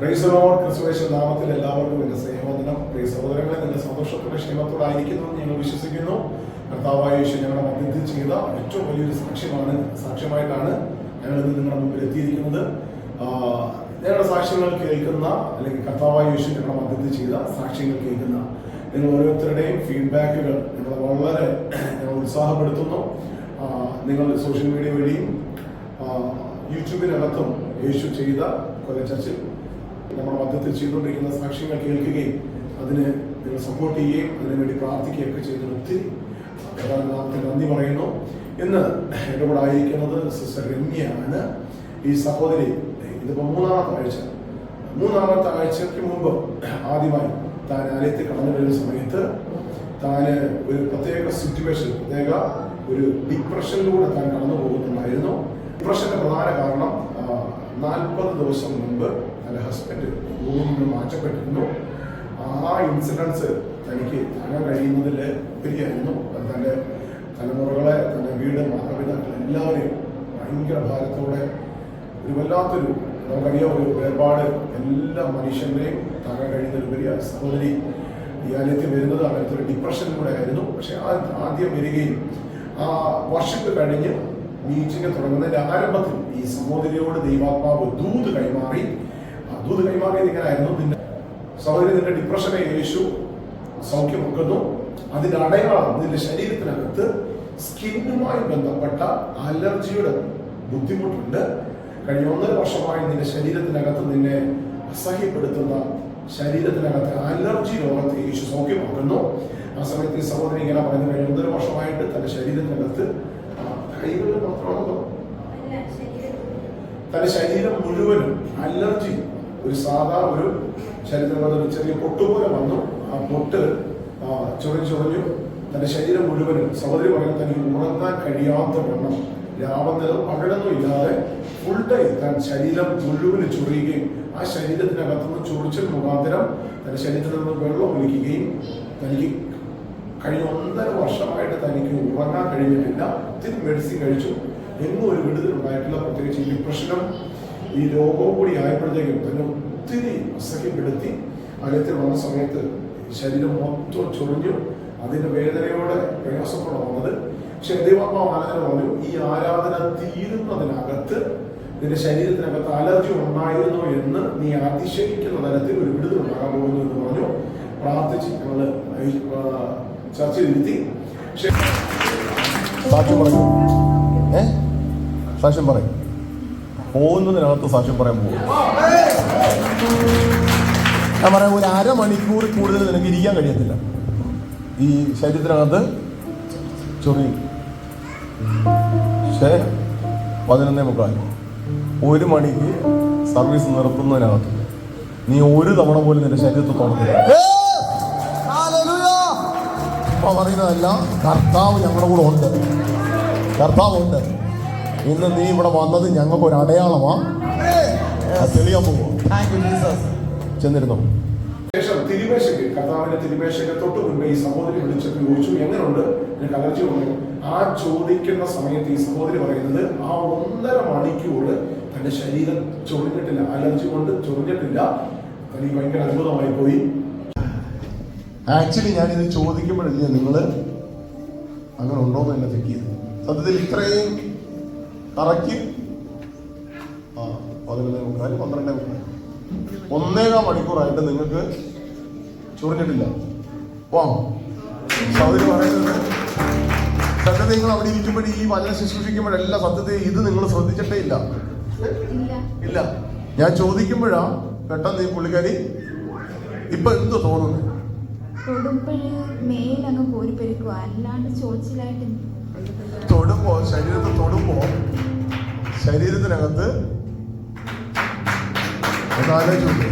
പ്രൈസറോർ ക്രിസ്തുവേശ നാമത്തിൽ എല്ലാവർക്കും എന്റെ സ്നേഹവന്ദനം. പ്രിയ സഹോദരങ്ങളെ നിന്റെ സന്തോഷത്തോടെ ക്ഷേമത്തോടായിരിക്കുന്നു എന്ന് ഞങ്ങൾ വിശ്വസിക്കുന്നു. കർത്താവായ യേശു ഞങ്ങളുടെ മധ്യത്തിൽ ചെയ്ത ഏറ്റവും വലിയൊരു സാക്ഷ്യമാണ്. സാക്ഷ്യമായിട്ടാണ് ഞങ്ങൾ ഇന്ന് നിങ്ങളുടെ മുമ്പിൽ എത്തിയിരിക്കുന്നത്. ഞങ്ങളുടെ സാക്ഷ്യങ്ങൾ കേൾക്കുന്ന അല്ലെങ്കിൽ കർത്താവായ യേശു ഞങ്ങളുടെ മധ്യത്തിൽ ചെയ്ത സാക്ഷ്യങ്ങൾ കേൾക്കുന്ന നിങ്ങൾ ഓരോരുത്തരുടെയും ഫീഡ്ബാക്കുകൾ ഞങ്ങളെ വളരെ ഞങ്ങൾ ഉത്സാഹപ്പെടുത്തുന്നു. നിങ്ങൾ സോഷ്യൽ മീഡിയ വഴിയും യൂട്യൂബിനകത്തും യേശു ചെയ്ത കൊല നമ്മുടെ മധ്യത്തിൽ ചെയ്തുകൊണ്ടിരിക്കുന്ന സാക്ഷ്യങ്ങൾ കേൾക്കുകയും അതിന് നിങ്ങൾ സപ്പോർട്ട് ചെയ്യുകയും അതിനുവേണ്ടി പ്രാർത്ഥിക്കുകയും ഒക്കെ ചെയ്തതിന് ഒത്തിരി നാമത്തിൽ നന്ദി പറയുന്നു. ഇന്ന് എന്റെ കൂടെ ആയിരിക്കുന്നത് സിസ്റ്റർ രമ്യയാണ്. ഈ സഹോദരി ഇതിപ്പോൾ മൂന്നാമത്തെ ആഴ്ച. മൂന്നാമത്തെ ആഴ്ചയ്ക്ക് മുമ്പ് ആദ്യമായി താൻ ആലയത്തിൽ കടന്നു വരുന്ന സമയത്ത് താന് ഒരു പ്രത്യേക സിറ്റുവേഷൻ പ്രത്യേക ഒരു ഡിപ്രഷനിലൂടെ താൻ കടന്നു പോകുന്നുണ്ടായിരുന്നു. ഡിപ്രഷന്റെ പ്രധാന കാരണം നാൽപ്പത് ദിവസം മുമ്പ് തന്റെ ഹസ്ബൻഡ് നിന്ന് മാറ്റപ്പെട്ടിരുന്നു. ആ ഇൻസിഡൻസ് തനിക്ക് താങ്ങാൻ കഴിയുന്നതിൽ ഒത്തിരിയായിരുന്നു അത് തന്റെ തലമുറകളെ തന്റെ വീട് മാതാപിതാക്കൾ എല്ലാവരെയും ഭയങ്കര ഭാരത്തോടെ ഒരു വല്ലാത്തൊരു നമുക്കറിയാം ഒരു വേർപാട് എല്ലാ മനുഷ്യന്റെയും താങ്ങാൻ കഴിയുന്നതിലുപരി ആ സഹോദരി ഈ ആലയത്തിൽ വരുന്നത് അങ്ങനത്തെ ഒരു ഡിപ്രഷനിലൂടെ ആയിരുന്നു പക്ഷെ ആ- ആദ്യം വരികയും ആ വർഷത്ത് കഴിഞ്ഞ് മീറ്റിംഗ് തുടങ്ങുന്നതിന്റെ ആരംഭത്തിൽ ഈ സഹോദരിയോട് ദൈവാത്മാവ് ദൂത് കൈമാറി. ആ ദൂത് കൈമാറിയത് നിന്റെ സഹോദരി നിന്റെ ഡിപ്രഷനെ യേശു സൗഖ്യമാക്കുന്നു. അതിന്റെ അടയാളം നിന്റെ ശരീരത്തിനകത്ത് സ്കിന്നുമായി ബന്ധപ്പെട്ട അലർജിയുടെ ബുദ്ധിമുട്ടുണ്ട്. കഴിഞ്ഞ ഒന്നര വർഷമായി നിന്റെ ശരീരത്തിനകത്ത് നിന്നെ അസഹ്യപ്പെടുത്തുന്ന ശരീരത്തിനകത്ത് അലർജി രോഗത്തെ യേശു സൗഖ്യമാക്കുന്നു. ആ സമയത്ത് ഈ സഹോദരി ഇങ്ങനെ പറഞ്ഞു കഴിഞ്ഞ ഒന്നര വർഷമായിട്ട് തന്റെ ശരീരത്തിനകത്ത് കൈകളിൽ മാത്രമാണല്ലോ. തന്റെ ശരീരം മുഴുവനും അലർജി ഒരു സാധാ ഒരു ശരീരത്തിനകത്ത് ഒരു ചെറിയ പൊട്ടുപോലെ വന്നു. ആ പൊട്ട് ചൊറി ചൊറിഞ്ഞു തന്റെ ശരീരം മുഴുവനും സഹോദരി പറയുന്നത് തനിക്ക് ഉറങ്ങാൻ കഴിയാത്ത വണ്ണം രാവന്നതും പകലൊന്നും ഇല്ലാതെ ഫുൾ ടൈം താൻ ശരീരം മുഴുവൻ ചൊറിയുകയും ആ ശരീരത്തിനകത്തുനിന്ന് ചൊറിച്ചൽ മുഖാന്തരം തന്റെ ശരീരത്തിൽ നിന്ന് വെള്ളം ഒലിക്കുകയും തനിക്ക് കഴിഞ്ഞ ഒന്നര വർഷമായിട്ട് തനിക്ക് ഉറങ്ങാൻ കഴിഞ്ഞിട്ടില്ല ഒത്തിരി മെഡിസിൻ കഴിച്ചു. എങ്ങും ഒരു വിടുതലുണ്ടായിട്ടില്ല പ്രത്യേകിച്ച് ഡിപ്രഷനും ഈ രോഗവും കൂടി ആയപ്പോഴത്തേക്കും തന്നെ ഒത്തിരി അസഹ്യപ്പെടുത്തി അകത്തിൽ വന്ന സമയത്ത് ശരീരം മൊത്തം ചൊറിഞ്ഞു. അതിന്റെ വേദനയോടെ പ്രയാസപ്പെടാൻ വന്നത്. പക്ഷെ ദൈവാത്മാവ് ആരാധന പറഞ്ഞു ഈ ആരാധന തീരുന്നതിനകത്ത് നിന്റെ ശരീരത്തിനകത്ത് അലർജി ഉണ്ടായിരുന്നു എന്ന് നീ അതിശയിക്കുന്ന തരത്തിൽ ഒരു വിടുതൽ ഉണ്ടാകാൻ പോകുന്നു എന്ന് പറഞ്ഞു. പ്രാർത്ഥിച്ച് ഞങ്ങൾ ചർച്ച ചെയ്തിരുത്തി സാക്ഷ്യം പറയും. ഏ? സാക്ഷ്യം പറയും. പോകുന്നതിനകത്ത് സാക്ഷ്യം പറയാൻ പോകും. ഞാൻ പറയാം ഒരു അരമണിക്കൂർ കൂടുതൽ നിനക്ക് ഇരിക്കാൻ കഴിയത്തില്ല. ഈ ശരീരത്തിനകത്ത് ചൊറി. പക്ഷേ പതിനൊന്നേ മുക്കാൽ. ഒരു മണിക്ക് സർവീസ് നിർത്തുന്നതിനകത്ത് നീ ഒരു തവണ പോലും നിന്റെ ശരീരത്തിൽ തുറന്നില്ല. പറയുന്നതല്ല കർത്താവ് ഞങ്ങളുടെ കൂടെ ഉണ്ട്. കർത്താവ് ഉണ്ട്. ഇന്ന് നീ ഇവിടെ വന്നത് ഞങ്ങൾക്ക് ഒരു അടയാളമാ തെളിയാൻ പോകുമോ. ചെന്നിരുന്നു? ശേഷം തിരുമേശയ്ക്ക് കർത്താവിന്റെ തിരുമേശയ്ക്ക് തൊട്ട് മുൻപ് ഈ സഹോദരി വിളിച്ചപ്പോൾ ചോദിച്ചു എങ്ങനെയുണ്ട് എനിക്ക് അലർജി പറഞ്ഞു ആ ചോദിക്കുന്ന സമയത്ത് ഈ സഹോദരി പറയുന്നത് ആ ഒന്നര മണിക്കൂർ തന്റെ ശരീരം ചൊറിഞ്ഞിട്ടില്ല അലർജി കൊണ്ട് ചൊറിഞ്ഞിട്ടില്ല. തനിക്ക് ഭയങ്കര അത്ഭുതമായി പോയി. ആക്ച്വലി ഞാൻ ഇത് ചോദിക്കുമ്പോഴല്ലേ നിങ്ങൾ അങ്ങനെ ഉണ്ടോന്ന് എന്നെ ചെക്ക് ചെയ്തു സത്യത്തിൽ ഇത്രയും കറക്റ്റ് ആ പതിനൊന്നേ മുക്കാൽ പന്ത്രണ്ടേ മുക്കാൽ. ഒന്നേകാം മണിക്കൂറായിട്ട് നിങ്ങൾക്ക് ചൊറിഞ്ഞിട്ടില്ല. വാ. പറയുന്നത് സത്യത്തിൽ നിങ്ങൾ അവിടെ ഇരിക്കുമ്പോഴേ ഈ വചന ശുശ്രൂഷിക്കുമ്പോഴെല്ലാം സത്യത്തെ ഇത് നിങ്ങൾ ശ്രദ്ധിച്ചിട്ടേ ഇല്ല. ഇല്ല. ഞാൻ ചോദിക്കുമ്പോഴാ പെട്ടെന്ന് ഈ പുള്ളിക്കാരി ഇപ്പൊ എന്ത് തോന്നുന്നു? തൊടുമ്പോൾ ശരീരത്തിൽ തൊടുമ്പോ ശരീരത്തിനകത്ത് ഒന്ന് ആലോചിച്ച് നോക്ക്.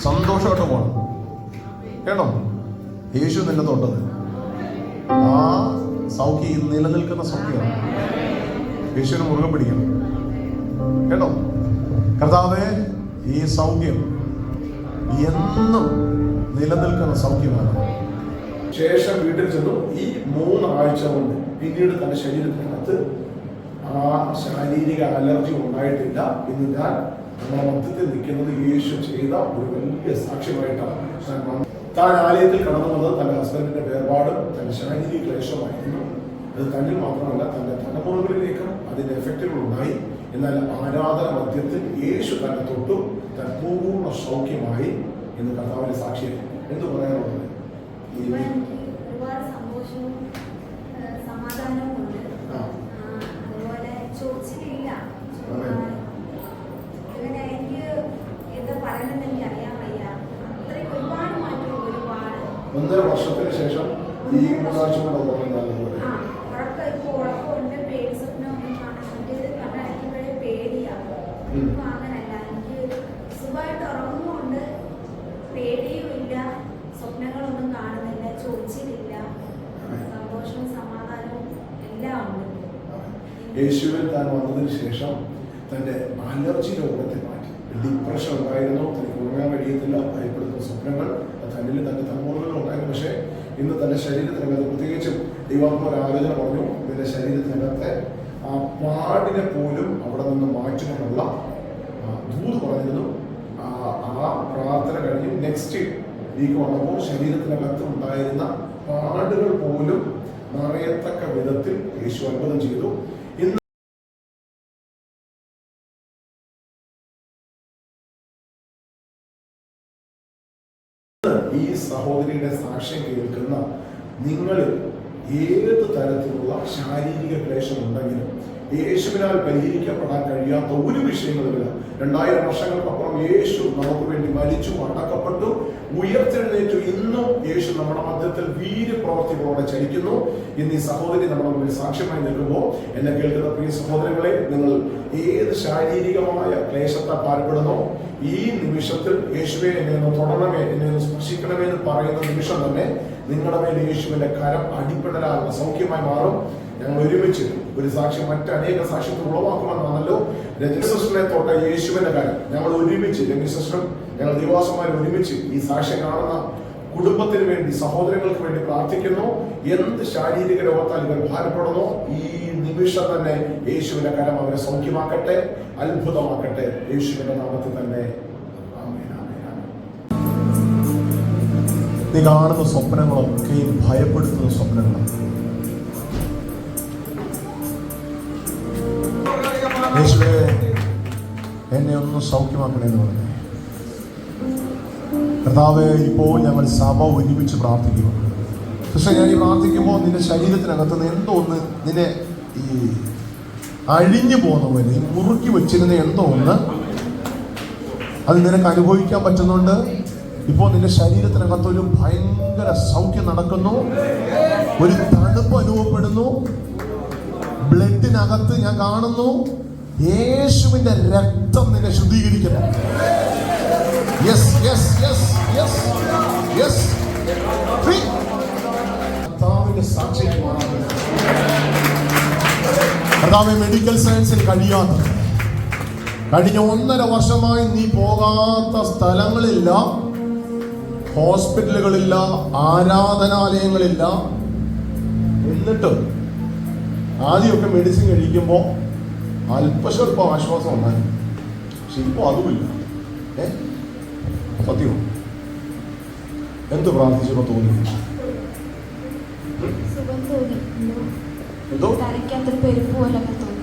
സന്തോഷമായിട്ട് പോണം. കേട്ടോ? യേശു നിന്നെ തൊട്ടത്. ആ സൗഖ്യം നിലനിൽക്കുന്ന സൗഖ്യമാണ്. യേശുവിനെ മുറുകെ പിടിക്കണം. കേട്ടോ? കർത്താവെ ഈ സൗഖ്യം എന്നും നിലനിൽക്കുന്ന സൗഖ്യമാണ്. ശേഷം വീട്ടിൽ ചെന്നു ഈ മൂന്ന് ആഴ്ച കൊണ്ട് പിന്നീട് തന്റെ ശരീരത്തിനകത്ത് ആ ശാരീരിക അലർജി ഉണ്ടായിട്ടില്ല. എന്ന് ഞാൻ നമ്മുടെ മധ്യത്തിൽ നിൽക്കുന്നത് യേശു ചെയ്ത ഒരു വലിയ സാക്ഷ്യമായിട്ടാണ് ഞാൻ. താൻ ആലയത്തിൽ കടന്നു വന്നത് തന്റെ ഹസ്ബൻഡിന്റെ വേർപാടും തന്റെ ശാരീരിക ക്ലേശമായിരുന്നു അത് തന്നിൽ മാത്രമല്ല തന്റെ തലമുറകളിലേക്കും അതിന്റെ എഫക്റ്റുകൾ ഉണ്ടായി. എന്നാൽ ആരാധന മധ്യത്തിൽ യേശു തന്നെ തൊട്ടു താൻ പൂർണ സൗഖ്യമായി എന്ന് കർത്താവിന്റെ സാക്ഷിയായി. എന്ത് പറയാനുള്ളത്? ഒരുപാട് സന്തോഷവും സമാധാനവും ഉണ്ട്. അതെ. ഇങ്ങനെ എനിക്ക് എന്താ പറയണമെന്ന് എനിക്ക് അറിയാൻ വയ്യ. അത്രയും ഒരുപാട് മാറ്റം ഒരുപാട്. ഒന്നര വർഷത്തിന് ശേഷം ഈ മൂന്നാഴ്ച കൊണ്ട് ഉറക്കം ഇപ്പൊ ഉറക്കമുണ്ട് പേടി സ്വപ്നം ഒന്നും കാണാൻ മറ്റേത് കണ്ണടയ്ക്കുമ്പോഴേ പേടിയാവും ഉം. ഇപ്പൊ അങ്ങനല്ല. എനിക്ക് സുഖമായിട്ട് ഉറങ്ങുന്നുണ്ട്. പേടിയും ഇല്ല കാണുന്നില്ല ചൊറിച്ചിലില്ല സന്തോഷവും സമാധാനവും എല്ലാം ഉണ്ട് യേശുവിൽ താൻ വന്നതിന് ശേഷം തന്റെ അലർജി രോഗത്തെ മാറ്റി. ഡിപ്രഷൻ ഉണ്ടായിരുന്നു. തനിക്ക് ഉറങ്ങാൻ കഴിയത്തില്ല. ഭയപ്പെടുന്ന സ്വപ്നങ്ങൾ. തന്നിൽ തന്റെ തമ്മൂറുകൾ ഉണ്ടായിരുന്നു. പക്ഷേ ഇന്ന് തന്റെ ശരീരത്തിനകത്ത് പ്രത്യേകിച്ചും ദൈവാത്മ ആലോചന പറഞ്ഞു. ഇതിന്റെ ശരീരത്തിനകത്തെ ആ പാടിനെ പോലും അവിടെ നിന്ന് മാറ്റുമെന്നുള്ള ആ, ദൂത് പറഞ്ഞിരുന്നു. ആ പ്രാർത്ഥന കഴിഞ്ഞ് നെക്സ്റ്റ് വീക്ക് വന്നപ്പോൾ ശരീരത്തിനകത്ത് ഉണ്ടായിരുന്ന പാടുകൾ പോലും നിറയത്തക്ക വിധത്തിൽ യേശു അത്ഭുതം ചെയ്തു. സഹോദരിയുടെ സാക്ഷ്യം കേൾക്കുന്ന നിങ്ങളിൽ ഏത് തരത്തിലുള്ള ശാരീരിക ക്ലേശം ഉണ്ടെങ്കിലും യേശുവിനാൽ പരിഹരിക്കപ്പെടാൻ കഴിയാത്ത ഒരു വിഷയങ്ങളുമില്ല രണ്ടായിരം വർഷങ്ങൾക്കപ്പുറം യേശു നമുക്ക് വേണ്ടി മരിച്ചു അടക്കപ്പെട്ടു ഉയർത്തെഴുന്നേറ്റു. ഇന്നും യേശു നമ്മുടെ മധ്യത്തിൽ വീര്യപ്രവർത്തികളോടെ ചലിക്കുന്നു. ഇന്ന് ഈ സഹോദരി നമ്മുടെ മുന്നിൽ സാക്ഷ്യമായി നിൽക്കുമ്പോൾ എന്നെ കേൾക്കുന്ന പ്രിയ സഹോദരങ്ങളെ നിങ്ങൾ ഏത് ശാരീരികമായ ക്ലേശത്താൽ പാൽപ്പെടുന്നോ ഈ നിമിഷത്തിൽ യേശുവെ എന്നെ ഒന്ന് തൊടണമേ എന്നെ ഒന്ന് സ്പർശിക്കണമേ എന്ന് പറയുന്ന നിമിഷം തന്നെ നിങ്ങളുടെ മേൽ യേശുവിന്റെ കരം അടിപ്പെടലാകുന്ന സൗഖ്യമായി മാറും. ഞങ്ങൾ ഒരുമിച്ച് ഒരു സാക്ഷ്യം മറ്റനേക സാക്ഷ്യത്തിൽ ഉളവാക്കുമെന്നാണല്ലോ രജനിസിസ്റ്ററിനെ തൊട്ട യേശുവിന്റെ കാര്യം ഞങ്ങൾ ഒരുമിച്ച് രജനിസിസ്റ്ററും ഞങ്ങൾ ദിവാസന്മാർ ഒരുമിച്ച് ഈ സാക്ഷ്യം കാണുന്ന കുടുംബത്തിന് വേണ്ടി സഹോദരങ്ങൾക്ക് വേണ്ടി പ്രാർത്ഥിക്കുന്നു. എന്ത് ശാരീരിക രോഗത്താൽ ഇവർ ഭാരപ്പെടുന്നു ഈ നിമിഷം തന്നെ യേശുവിന്റെ കരം അവരെ സൗഖ്യമാക്കട്ടെ അത്ഭുതമാക്കട്ടെ. യേശുവിന്റെ നാമത്തിൽ തന്നെ നീ കാണുന്ന സ്വപ്നങ്ങളൊക്കെയും ഭയപ്പെടുത്തുന്ന സ്വപ്നങ്ങളാണ്. എന്നെ ഒന്ന് സൗഖ്യമാക്കണേ എന്ന് പറഞ്ഞു. കർത്താവെ ഇപ്പോൾ ഞങ്ങൾ സഭ ഒരുമിച്ച് പ്രാർത്ഥിക്കുക പക്ഷെ ഞാൻ ഈ പ്രാർത്ഥിക്കുമ്പോൾ നിന്റെ ശരീരത്തിനകത്ത് നിന്ന് എന്തോ ഒന്ന് നിന്നെ ഈ അഴിഞ്ഞു പോകുന്ന പോലെ ഈ മുറുക്കി വെച്ചിരുന്ന എന്തോ ഒന്ന് അത് നിനക്ക് അനുഭവിക്കാൻ പറ്റുന്നുണ്ട്? ഇപ്പോൾ നിന്റെ ശരീരത്തിനകത്ത് ഒരു ഭയങ്കര സൗഖ്യം നടക്കുന്നു. ഒരു തണുപ്പ് അനുഭവപ്പെടുന്നു. ബ്ലഡിനകത്ത് ഞാൻ കാണുന്നു. യേശുവിന്റെ രക്തം നിന്നെ ശുദ്ധീകരിക്കുന്നു. Yes yes yes yes yes medical സയൻസിൽ കഴിയാത്ത. കഴിഞ്ഞ ഒന്നര വർഷമായി നീ പോകാത്ത സ്ഥലങ്ങളില്ല. ഹോസ്പിറ്റലുകളില്ല ആരാധനാലയങ്ങളില്ല. എന്നിട്ട് ആദ്യമൊക്കെ മെഡിസിൻ കഴിക്കുമ്പോൾ അല്പസ്വല്പം ആശ്വാസം ഉണ്ടായിരുന്നു. പക്ഷെ ഇപ്പോൾ അതുമില്ല. ഏ? സത്യം എന്ത് പ്രാർത്ഥിച്ചപ്പോൾ തോന്നി?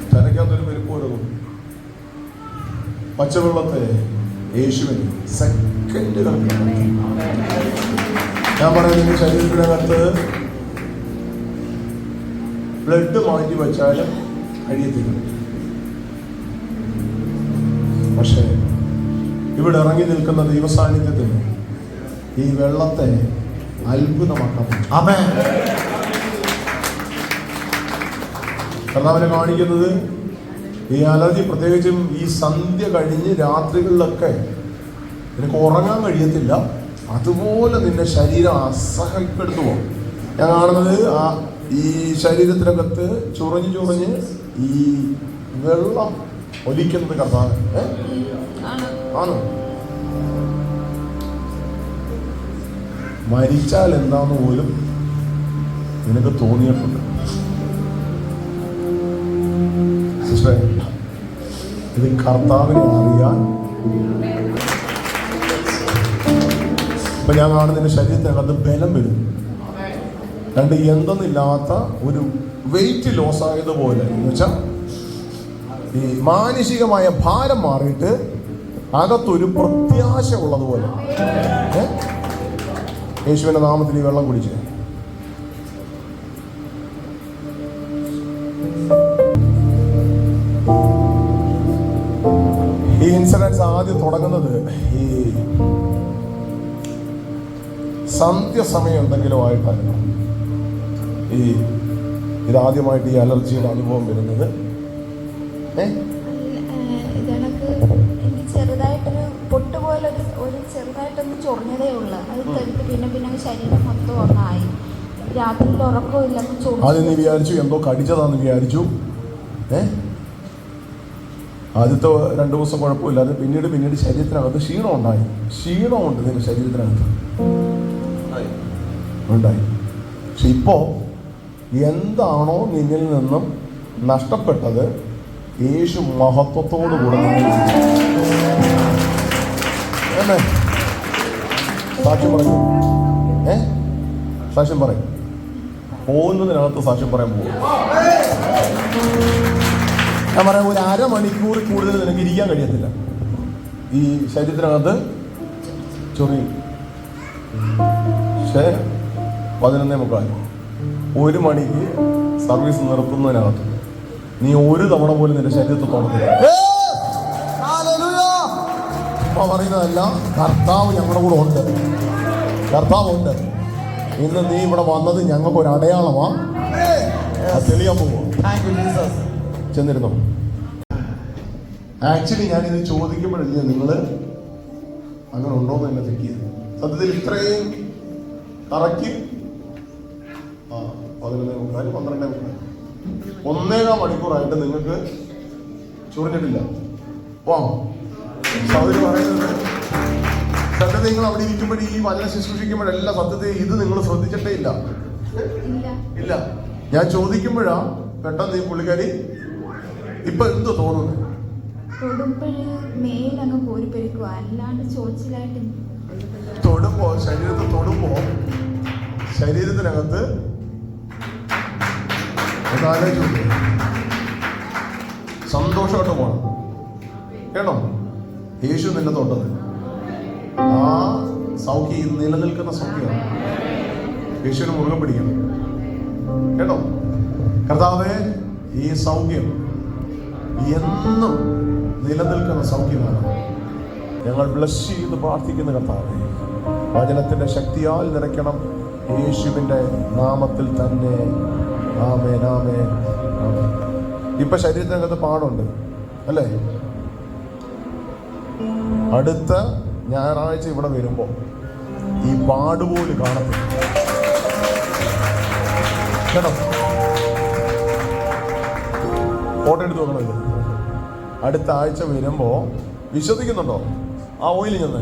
തരയ്ക്കാത്തൊരു എന്തോ? പെരുപ്പ് പോലെ തോന്നി. പച്ചവെള്ളത്തെ യേശുവിന് സെക്കൻഡ് ഞാൻ പറയുന്നത് ശരീരത്തിനകത്ത് ബ്ലഡ് മാറ്റി വെച്ചാലും കഴിയത്തില്ല പക്ഷേ ഇവിടെ ഇറങ്ങി നിൽക്കുന്ന ദൈവസാന്നിധ്യത്തിന് ഈ വെള്ളത്തെ അത്ഭുതമാക്കാം. ആമേൻ. കർത്താവിനെ കാണിക്കുന്നത് ഈ അലർജി പ്രത്യേകിച്ചും ഈ സന്ധ്യ കഴിഞ്ഞ് രാത്രികളിലൊക്കെ നിനക്ക് ഉറങ്ങാൻ കഴിയത്തില്ല. അതുപോലെ നിന്റെ ശരീരം അസഹ്യപ്പെടുത്തുമോ ഞാൻ കാണുന്നത് ആ ഈ ശരീരത്തിനകത്ത് ചുറഞ്ഞ് ചുറഞ്ഞ് ഈ വെള്ളം ഒലിക്കുന്നത് കർത്താവ് ആണോ? മരിച്ചാൽ എന്താന്ന് പോലും നിനക്ക് തോന്നിയിട്ടുണ്ട് സിസ്റ്ററെ ഇത് കർത്താവിനെ അറിയാൻ. ഇപ്പൊ ഞാൻ കാണുന്നതിന്റെ ശരീരത്തിനകത്ത് ബലം വരും. രണ്ട് എന്തെന്നില്ലാത്ത ഒരു വെയിറ്റ് ലോസ് ആയതുപോലെ. എന്ന് വെച്ചാൽ ഈ മാനുഷികമായ ഭാരം മാറിയിട്ട് അകത്തൊരു പ്രത്യാശ ഉള്ളതുപോലെ? യേശുവിന്റെ നാമത്തിൽ ഈ വെള്ളം കുടിച്ച്. ഇൻസിഡൻസ് ആദ്യം തുടങ്ങുന്നത് ഈ സന്ധ്യസമയം എന്തെങ്കിലും ആയിട്ടായിരുന്നു ഈ ഇതാദ്യമായിട്ട് ഈ അലർജിയുടെ അനുഭവം വരുന്നത്. ചെറുതായിട്ടൊരു പൊട്ട് പോലെ ഒരു ഒരു ചെറുതായിട്ടൊന്ന് ചൊറിഞ്ഞതേ ഉള്ളു. അത് കഴിഞ്ഞിട്ട് പിന്നെ പിന്നെ ശരീരം മൊത്തം ഒന്നായി. രാത്രിയിൽ ഉറക്കമില്ല അങ്ങ് നീ വിചാരിച്ചു എന്തോ കടിച്ചതാന്ന് വിചാരിച്ചു. ഏ? ആദ്യത്തെ രണ്ടു ദിവസം കുഴപ്പമില്ലാതെ പിന്നീട് പിന്നീട് ശരീരത്തിനകത്ത് ക്ഷീണം ഉണ്ടായി. ക്ഷീണമുണ്ട് നിന്റെ ശരീരത്തിനകത്ത്. ഉണ്ടായി. പക്ഷെ ഇപ്പോ എന്താണോ നിന്നിൽ നിന്നും നഷ്ടപ്പെട്ടത് യേശു മഹത്വത്തോടു കൂടെ സാക്ഷ്യം പറയൂ. ഏ? സാക്ഷ്യം പറയും. പോകുന്നതിനകത്ത് സാക്ഷ്യം പറയാൻ പോകും. ഞാൻ പറയാം ഒരു അരമണിക്കൂർ കൂടുതൽ നിനക്ക് ഇരിക്കാൻ കഴിയത്തില്ല. ഈ ശരീരത്തിനകത്ത് ചൊറി പക്ഷേ പതിനൊന്നേ മുക്കാൽ. ഒരു മണിക്ക് സർവീസ് നിർത്തുന്നതിനകത്ത് നീ ഒരു തവണ പോലും നിന്റെ ശരീരത്തിൽ തുറന്നില്ല ഇപ്പൊ പറയുന്നതല്ല കർത്താവ് ഞങ്ങളുടെ കൂടെ ഉണ്ട്. കർത്താവ് ഉണ്ട് ഇന്ന് നീ ഇവിടെ വന്നത് ഞങ്ങൾക്ക് ഒരു അടയാളമാ അത് തെളിയാൻ പോകുമോ ചെന്നിരുന്നു? ആക്ച്വലി ഞാൻ ഇത് ചോദിക്കുമ്പോഴല്ലേ നിങ്ങൾ അങ്ങനെ ഉണ്ടോന്ന് എന്നെ ചെക്ക് ചെയ്തു സത്യത്തിൽ ഇത്രയും കറക്കി ആ പതിനൊന്നേ മുക്കാൽ പന്ത്രണ്ടേ മുക്കാൽ. ഒന്നേകാം മണിക്കൂറായിട്ട് നിങ്ങൾക്ക് ചൊറിഞ്ഞിട്ടില്ല. വാ. അവർ പറയുന്നത് സത്യത്തെ നിങ്ങൾ അവിടെ ഇരിക്കുമ്പോൾ ഈ വചന ശുശ്രൂഷിക്കുമ്പോഴെല്ലാം സത്യത്തെ ഇത് നിങ്ങൾ ശ്രദ്ധിച്ചിട്ടേ ഇല്ല. ഇല്ല. ഞാൻ ചോദിക്കുമ്പോഴാ പെട്ടെന്ന് ഈ പുള്ളിക്കാരി ഇപ്പൊ എന്ത് തോന്നുന്നു? തൊടുമ്പോഴ് മേലങ്ങ് കോരിപ്പെരുക്കുക അല്ലാണ്ട് ചോദിച്ചിലായിട്ട് തൊടുമ്പോ ശരീരത്തിൽ തൊടുമ്പോ ശരീരത്തിനകത്ത്. സന്തോഷമായിട്ട് പോണം. കേട്ടോ? യേശു നിന്നെ തൊട്ടത്. ആ സൗഖ്യം നിലനിൽക്കുന്ന സൗഖ്യമാണ്. യേശുവിനെ മുറുകെ പിടിക്കണം. കേട്ടോ? കർത്താവെ ഈ സൗഖ്യം എന്നും നിലനിൽക്കുന്ന സൗഖ്യമാണ്. ഞങ്ങൾ ബ്ലസ് ചെയ്ത് പ്രാർത്ഥിക്കുന്ന കർത്താവെ. വചനത്തിന്റെ ശക്തിയാൽ നിറയ്ക്കണം യേശുവിന്റെ നാമത്തിൽ തന്നെ. ആമേ നാമേ ഇപ്പൊ ശരീരത്തിനകത്ത് പാടുണ്ട് അല്ലേ? അടുത്ത ഞായറാഴ്ച ഇവിടെ വരുമ്പോൾ ഈ പാടുപോലും കാണത്തില്ല. കേട്ടോ? ഫോട്ടോ എടുത്ത് നോക്കണം അടുത്ത ആഴ്ച വരുമ്പോൾ വിശ്വസിക്കുന്നുണ്ടോ? ആ ഓയിൽ ചെന്ന്